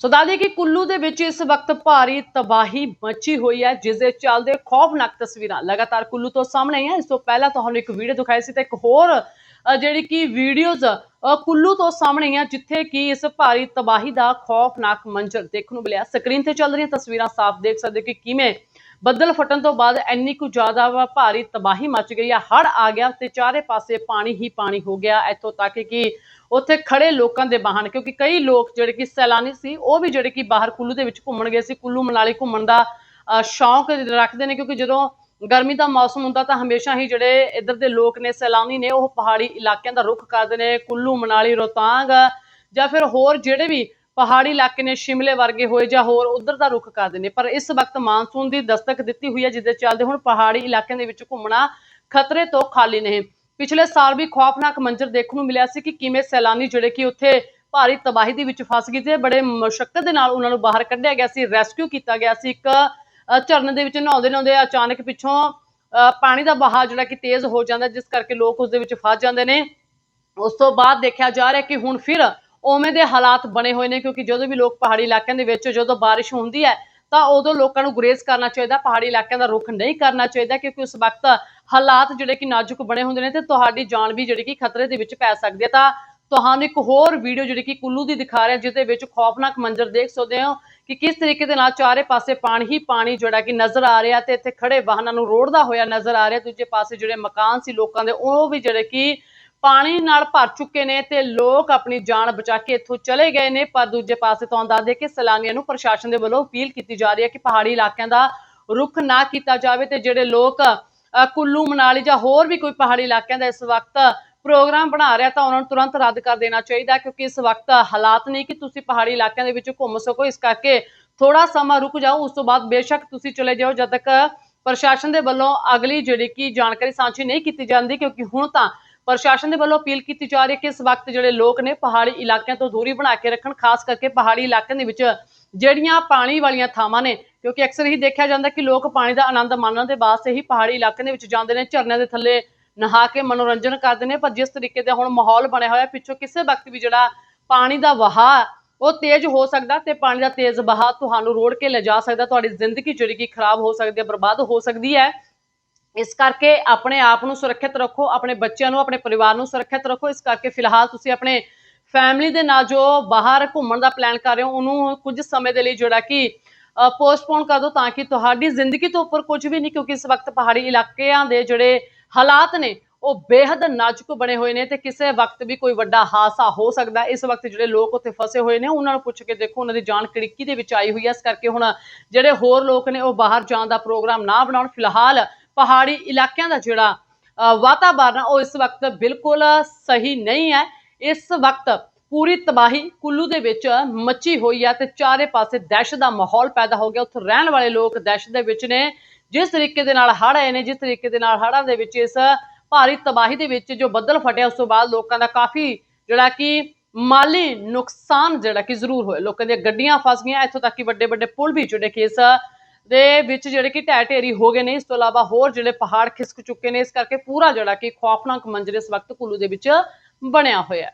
ਸੋ ਦਾਦੀ ਕਿ ਕੁੱਲੂ ਦੇ ਵਿੱਚ ਇਸ ਵਕਤ ਭਾਰੀ ਤਬਾਹੀ ਮਚੀ ਹੋਈ ਹੈ, ਜਿਸ ਦੇ ਚੱਲਦੇ ਖੌਫਨਾਕ ਤਸਵੀਰਾਂ ਲਗਾਤਾਰ ਕੁੱਲੂ ਤੋਂ ਸਾਹਮਣੇ ਆਈਆਂ। ਇਸ ਤੋਂ ਪਹਿਲਾਂ ਤੁਹਾਨੂੰ ਇੱਕ ਵੀਡੀਓ ਦਿਖਾਈ ਸੀ ਤੇ ਇੱਕ ਹੋਰ ਜਿਹੜੀ ਕਿ ਵੀਡੀਓਜ਼ ਕੁੱਲੂ ਤੋਂ ਸਾਹਮਣੇ ਆਈਆਂ, ਜਿੱਥੇ ਕਿ ਇਸ ਭਾਰੀ ਤਬਾਹੀ ਦਾ ਖੌਫਨਾਕ ਮੰਜ਼ਰ ਦੇਖਣ ਨੂੰ ਮਿਲਿਆ। ਸਕਰੀਨ ਤੇ ਚੱਲ ਰਹੀਆਂ ਤਸਵੀਰਾਂ ਸਾਫ਼ ਦੇਖ ਸਕਦੇ ਹੋ ਕਿ ਕਿਵੇਂ ਬੱਦਲ ਫਟਣ ਤੋਂ ਬਾਅਦ ਇੰਨੀ ਕੁ ਜ਼ਿਆਦਾ ਭਾਰੀ ਤਬਾਹੀ ਮਚ ਗਈ ਹੈ ਹੜ ਆ ਗਿਆ ਤੇ ਚਾਰੇ ਪਾਸੇ ਪਾਣੀ ਹੀ ਪਾਣੀ ਹੋ ਗਿਆ ਇੱਥੋਂ ਤੱਕ ਕਿ ਉੱਥੇ ਖੜੇ ਲੋਕਾਂ ਦੇ ਵਾਹਨ ਕਿਉਂਕਿ ਕਈ ਲੋਕ ਜਿਹੜੇ ਕਿ ਸੈਲਾਨੀ ਸੀ ਉਹ ਵੀ ਜਿਹੜੇ ਕਿ ਬਾਹਰ ਕੁੱਲੂ ਦੇ ਵਿੱਚ ਘੁੰਮਣ ਗਏ ਸੀ ਕੁੱਲੂ ਮਨਾਲੀ ਘੁੰਮਣ ਦਾ ਅ, ਸ਼ੌਂਕ ਰੱਖਦੇ ਨੇ ਕਿਉਂਕਿ ਜਦੋਂ ਗਰਮੀ ਦਾ ਮੌਸਮ ਹੁੰਦਾ ਤਾਂ ਹਮੇਸ਼ਾ ਹੀ ਜਿਹੜੇ ਇੱਧਰ ਦੇ ਲੋਕ ਨੇ ਸੈਲਾਨੀ ਨੇ ਉਹ ਪਹਾੜੀ ਇਲਾਕਿਆਂ ਦਾ ਰੁਖ ਕਰਦੇ ਨੇ ਕੁੱਲੂ ਮਨਾਲੀ ਰੋਹਤਾਂਗ ਜਾਂ ਫਿਰ ਹੋਰ ਜਿਹੜੇ ਵੀ ਪਹਾੜੀ ਇਲਾਕੇ ਨੇ ਸ਼ਿਮਲੇ ਵਰਗੇ ਹੋਏ ਜਾਂ ਹੋਰ ਉਧਰ ਦਾ ਰੁਖ ਕਰਦੇ ਨੇ। ਪਰ ਇਸ ਵਕਤ ਮਾਨਸੂਨ ਦੀ ਦਸਤਕ ਦਿੱਤੀ ਹੋਈ ਹੈ ਜਿਸ ਦੇ ਚੱਲਦੇ ਹੁਣ ਪਹਾੜੀ ਇਲਾਕਿਆਂ ਦੇ ਵਿੱਚ ਘੁੰਮਣਾ ਖਤਰੇ ਤੋਂ ਖਾਲੀ ਨਹੀਂ। ਪਿਛਲੇ ਸਾਲ ਵੀ ਖੌਫਨਾਕ ਮੰਜ਼ਰ ਦੇਖਣ ਨੂੰ ਮਿਲਿਆ ਸੀ ਕਿ ਕਿਵੇਂ ਸੈਲਾਨੀ ਜਿਹੜੇ ਕਿ ਉੱਥੇ ਭਾਰੀ ਤਬਾਹੀ ਦੇ ਵਿੱਚ ਫਸ ਗਏ ਤੇ ਬੜੇ ਮੁਸ਼ਕਲ ਦੇ ਨਾਲ ਉਹਨਾਂ ਨੂੰ ਬਾਹਰ ਕੱਢਿਆ ਗਿਆ ਸੀ ਰੈਸਕਿਊ ਕੀਤਾ ਗਿਆ ਸੀ। ਇੱਕ ਝਰਨੇ ਦੇ ਵਿੱਚ ਨਹਾਉਂਦੇ ਨਹਾਉਂਦੇ ਅਚਾਨਕ ਪਿੱਛੋਂ ਅ, ਪਾਣੀ ਦਾ ਬਹਾਅ ਜਿਹੜਾ ਕਿ ਤੇਜ਼ ਹੋ ਜਾਂਦਾ ਜਿਸ ਕਰਕੇ ਲੋਕ ਉਸ ਦੇ ਵਿੱਚ ਫਸ ਜਾਂਦੇ ਨੇ। ਉਸ ਤੋਂ ਬਾਅਦ ਦੇਖਿਆ ਜਾ ਰਿਹਾ ਕਿ ਹੁਣ ਫਿਰ ਉਵੇਂ ਦੇ ਹਾਲਾਤ ਬਣੇ ਹੋਏ ਨੇ, ਕਿਉਂਕਿ ਜਦੋਂ ਵੀ ਲੋਕ ਪਹਾੜੀ ਇਲਾਕਿਆਂ ਦੇ ਵਿੱਚ, ਜਦੋਂ ਬਾਰਿਸ਼ ਹੁੰਦੀ ਹੈ, ਤਾਂ ਉਦੋਂ ਲੋਕਾਂ ਨੂੰ ਗੁਰੇਜ਼ ਕਰਨਾ ਚਾਹੀਦਾ, ਪਹਾੜੀ ਇਲਾਕਿਆਂ ਦਾ ਰੁਖ ਨਹੀਂ ਕਰਨਾ ਚਾਹੀਦਾ, ਕਿਉਂਕਿ ਉਸ ਵਕਤ ਹਾਲਾਤ ਜਿਹੜੇ ਕਿ ਨਾਜ਼ੁਕ ਬਣੇ ਹੁੰਦੇ ਨੇ ਤੇ ਤੁਹਾਡੀ ਜਾਨ ਵੀ ਜਿਹੜੀ ਕਿ ਖਤਰੇ ਦੇ ਵਿੱਚ ਪੈ ਸਕਦੀ ਹੈ। ਤਾਂ ਤੁਹਾਨੂੰ ਇੱਕ ਹੋਰ ਵੀਡੀਓ ਜਿਹੜੀ ਕਿ ਕੁੱਲੂ ਦੀ ਦਿਖਾ ਰਿਹਾ, ਜਿਹਦੇ ਵਿੱਚ ਖੌਫਨਾਕ ਮੰਜ਼ਰ ਦੇਖ ਸਕਦੇ ਹੋ ਕਿ ਕਿਸ ਤਰੀਕੇ ਦੇ ਨਾਲ ਚਾਰੇ ਪਾਸੇ ਪਾਣੀ ਹੀ ਪਾਣੀ ਜਿਹੜਾ ਕਿ ਨਜ਼ਰ ਆ ਰਿਹਾ ਤੇ ਇੱਥੇ ਖੜੇ ਵਾਹਨਾਂ ਨੂੰ ਰੋੜਦਾ ਹੋਇਆ ਨਜ਼ਰ ਆ ਰਿਹਾ। ਦੂਜੇ ਪਾਸੇ ਜਿਹੜੇ ਮਕਾਨ ਸੀ ਲੋਕਾਂ ਦੇ, ਉਹ ਵੀ ਜਿਹੜੇ ਕਿ ਪਾਣੀ ਨਾਲ ਭਰ ਚੁੱਕੇ ਨੇ ਤੇ ਲੋਕ ਆਪਣੀ ਜਾਨ ਬਚਾ ਕੇ ਇੱਥੋਂ ਚਲੇ ਗਏ ਨੇ, ਪਰ ਦੂਜੇ ਪਾਸੇ ਤੋਂ ਦੱਸਦੇ ਕਿ ਸੈਲਾਨੀਆਂ ਨੂੰ ਪ੍ਰਸ਼ਾਸਨ ਦੇ ਵੱਲੋਂ ਅਪੀਲ ਕੀਤੀ ਜਾ ਰਹੀ ਹੈ ਕਿ ਪਹਾੜੀ ਇਲਾਕਿਆਂ ਦਾ ਰੁੱਖ ਨਾ ਕੀਤਾ ਜਾਵੇ ਤੇ ਜਿਹੜੇ ਲੋਕ ਕੁੱਲੂ, ਮਨਾਲੀ ਜਾਂ ਹੋਰ ਵੀ ਕੋਈ ਪਹਾੜੀ ਇਲਾਕਿਆਂ ਦਾ ਇਸ ਵਕਤ ਪ੍ਰੋਗਰਾਮ ਬਣਾ ਰਿਹਾ ਤਾਂ ਉਹਨਾਂ ਨੂੰ ਤੁਰੰਤ ਰੱਦ ਕਰ ਦੇਣਾ ਚਾਹੀਦਾ ਕਿਉਂਕਿ ਇਸ ਵਕਤ ਹਾਲਾਤ ਨਹੀਂ ਕਿ ਤੁਸੀਂ ਪਹਾੜੀ ਇਲਾਕਿਆਂ ਦੇ ਵਿੱਚ ਘੁੰਮ ਸਕੋ, ਇਸ ਕਰਕੇ ਥੋੜਾ ਸਮਾਂ ਰੁਕ ਜਾਓ, ਉਸ ਤੋਂ ਬਾਅਦ ਬੇਸ਼ੱਕ ਤੁਸੀਂ ਚਲੇ ਜਾਓ, ਜਦ ਤੱਕ ਪ੍ਰਸ਼ਾਸਨ ਦੇ ਵੱਲੋਂ ਅਗਲੀ ਜਿਹੜੀ ਕਿ ਜਾਣਕਾਰੀ ਸਾਂਝੀ ਨਹੀਂ ਕੀਤੀ ਜਾਂਦੀ, ਕਿਉਂਕਿ ਹੁਣ ਤਾਂ ਪ੍ਰਸ਼ਾਸਨ ਦੇ ਵੱਲੋਂ ਅਪੀਲ ਕੀਤੀ ਜਾ ਰਹੀ ਹੈ ਕਿ ਇਸ ਵਕਤ ਜਿਹੜੇ ਲੋਕ ਨੇ ਪਹਾੜੀ ਇਲਾਕਿਆਂ ਤੋਂ ਦੂਰੀ ਬਣਾ ਕੇ ਰੱਖਣ, ਖਾਸ ਕਰਕੇ ਪਹਾੜੀ ਇਲਾਕਿਆਂ ਦੇ ਵਿੱਚ ਜਿਹੜੀਆਂ ਪਾਣੀ ਵਾਲੀਆਂ ਥਾਵਾਂ ਨੇ, ਕਿਉਂਕਿ ਅਕਸਰ ਹੀ ਦੇਖਿਆ ਜਾਂਦਾ ਕਿ ਲੋਕ ਪਾਣੀ ਦਾ ਆਨੰਦ ਮਾਣਨ ਦੇ ਵਾਸਤੇ ਹੀ ਪਹਾੜੀ ਇਲਾਕਿਆਂ ਦੇ ਵਿੱਚ ਜਾਂਦੇ ਨੇ, ਝਰਨਿਆਂ ਦੇ ਥੱਲੇ ਨਹਾ ਕੇ ਮਨੋਰੰਜਨ ਕਰਦੇ ਨੇ, ਪਰ ਜਿਸ ਤਰੀਕੇ ਦਾ ਹੁਣ ਮਾਹੌਲ ਬਣਿਆ ਹੋਇਆ, ਪਿੱਛੋਂ ਕਿਸੇ ਵਕਤ ਵੀ ਜਿਹੜਾ ਪਾਣੀ ਦਾ ਵਹਾਅ, ਉਹ ਤੇਜ਼ ਹੋ ਸਕਦਾ ਤੇ ਪਾਣੀ ਦਾ ਤੇਜ਼ ਵਹਾਅ ਤੁਹਾਨੂੰ ਰੋੜ ਕੇ ਲਿਜਾ ਸਕਦਾ, ਤੁਹਾਡੀ ਜ਼ਿੰਦਗੀ ਜਿਹੜੀ ਕਿ ਖਰਾਬ ਹੋ ਸਕਦੀ ਹੈ, ਬਰਬਾਦ ਹੋ ਸਕਦੀ ਹੈ। ਇਸ ਕਰਕੇ ਆਪਣੇ ਆਪ ਨੂੰ ਸੁਰੱਖਿਅਤ ਰੱਖੋ, ਆਪਣੇ ਬੱਚਿਆਂ ਨੂੰ, ਆਪਣੇ ਪਰਿਵਾਰ ਨੂੰ ਸੁਰੱਖਿਅਤ ਰੱਖੋ। ਇਸ ਕਰਕੇ ਫਿਲਹਾਲ ਤੁਸੀਂ ਆਪਣੇ ਫੈਮਿਲੀ ਦੇ ਨਾਲ ਜੋ ਬਾਹਰ ਘੁੰਮਣ ਦਾ ਪਲਾਨ ਕਰ ਰਹੇ ਹੋ, ਉਹਨੂੰ ਕੁਝ ਸਮੇਂ ਦੇ ਲਈ ਜਿਹੜਾ ਕਿ ਪੋਸਟਪੋਨ ਕਰ ਦਿਓ ਤਾਂ ਕਿ ਤੁਹਾਡੀ ਜ਼ਿੰਦਗੀ ਤੋਂ ਉੱਪਰ ਕੁਝ ਵੀ ਨਹੀਂ, ਕਿਉਂਕਿ ਇਸ ਵਕਤ ਪਹਾੜੀ ਇਲਾਕਿਆਂ ਦੇ ਜਿਹੜੇ ਹਾਲਾਤ ਨੇ, ਉਹ ਬੇहद ਨਾਜ਼ੁਕ ਬਣੇ ਹੋਏ ਨੇ ਤੇ ਕਿਸੇ ਵਕਤ ਵੀ ਕੋਈ ਵੱਡਾ ਹਾਦਸਾ ਹੋ ਸਕਦਾ ਇਸ ਵਕਤ ਜਿਹੜੇ ਲੋਕ ਉੱਥੇ ਫਸੇ ਹੋਏ ਨੇ, ਉਹਨਾਂ ਨੂੰ ਪੁੱਛ ਕੇ ਦੇਖੋ, ਉਹਨਾਂ ਦੀ ਜਾਨ ਕਿੜਕੀ ਦੇ ਵਿੱਚ ਆਈ ਹੋਈ ਹੈ। ਇਸ ਕਰਕੇ ਹੁਣ ਜਿਹੜੇ ਹੋਰ ਲੋਕ ਨੇ, ਉਹ ਬਾਹਰ ਜਾਣ ਦਾ ਪ੍ਰੋਗਰਾਮ ਨਾ ਬਣਾਉਣ। ਫਿਲਹਾਲ ਪਹਾੜੀ ਇਲਾਕਿਆਂ ਦਾ ਜਿਹੜਾ ਵਾਤਾਵਰਨ ਉਹ ਇਸ ਵਕਤ ਬਿਲਕੁਲ ਸਹੀ ਨਹੀਂ ਹੈ। ਇਸ ਵਕਤ ਪੂਰੀ ਤਬਾਹੀ ਕੁੱਲੂ ਦੇ ਵਿੱਚ ਮੱਚੀ ਹੋਈ ਹੈ ਤੇ ਚਾਰੇ ਪਾਸੇ ਦਹਿਸ਼ਤ ਦਾ ਮਾਹੌਲ ਪੈਦਾ ਹੋ ਗਿਆ। ਉੱਥੇ ਰਹਿਣ ਵਾਲੇ ਲੋਕ ਦਹਿਸ਼ਤ ਦੇ ਵਿੱਚ ਨੇ। ਜਿਸ ਤਰੀਕੇ ਦੇ ਨਾਲ ਹੜ੍ਹ ਆਏ ਨੇ, ਜਿਸ ਤਰੀਕੇ ਦੇ ਨਾਲ ਹੜ੍ਹਾਂ ਦੇ ਵਿੱਚ ਇਸ ਭਾਰੀ ਤਬਾਹੀ ਦੇ ਵਿੱਚ ਜੋ ਬੱਦਲ ਫਟਿਆ ਉਸ ਤੋਂ ਬਾਅਦ ਲੋਕਾਂ ਦਾ ਕਾਫੀ ਜਿਹੜਾ ਕਿ ਮਾਲੀ ਨੁਕਸਾਨ ਜਿਹੜਾ ਕਿ ਜ਼ਰੂਰ ਹੋਇਆ। ਲੋਕਾਂ ਦੀਆਂ ਗੱਡੀਆਂ ਫਸ ਗਈਆਂ। ਇੱਥੋਂ ਤੱਕ ਕਿ ਵੱਡੇ ਵੱਡੇ ਪੁਲ ਵੀ ਜਿਹੜੇ ਕਿ ਇਸ ਦੇ ਵਿੱਚ ਜਿਹੜੇ ਕਿ ਢਹਿ ਢੇਰੀ ਹੋ ਗਏ ਨੇ, ਇਸ ਤੋਂ ਇਲਾਵਾ ਹੋਰ ਜਿਹੜੇ ਪਹਾੜ ਖਿਸਕ ਚੁੱਕੇ ਨੇ, ਇਸ ਕਰਕੇ ਪੂਰਾ ਜਿਹੜਾ ਕਿ ਖੌਫਨਾਕ ਮੰਜ਼ਰ ਇਸ ਵਕਤ ਕੁੱਲੂ ਦੇ ਵਿੱਚ ਬਣਿਆ ਹੋਇਆ ਹੈ।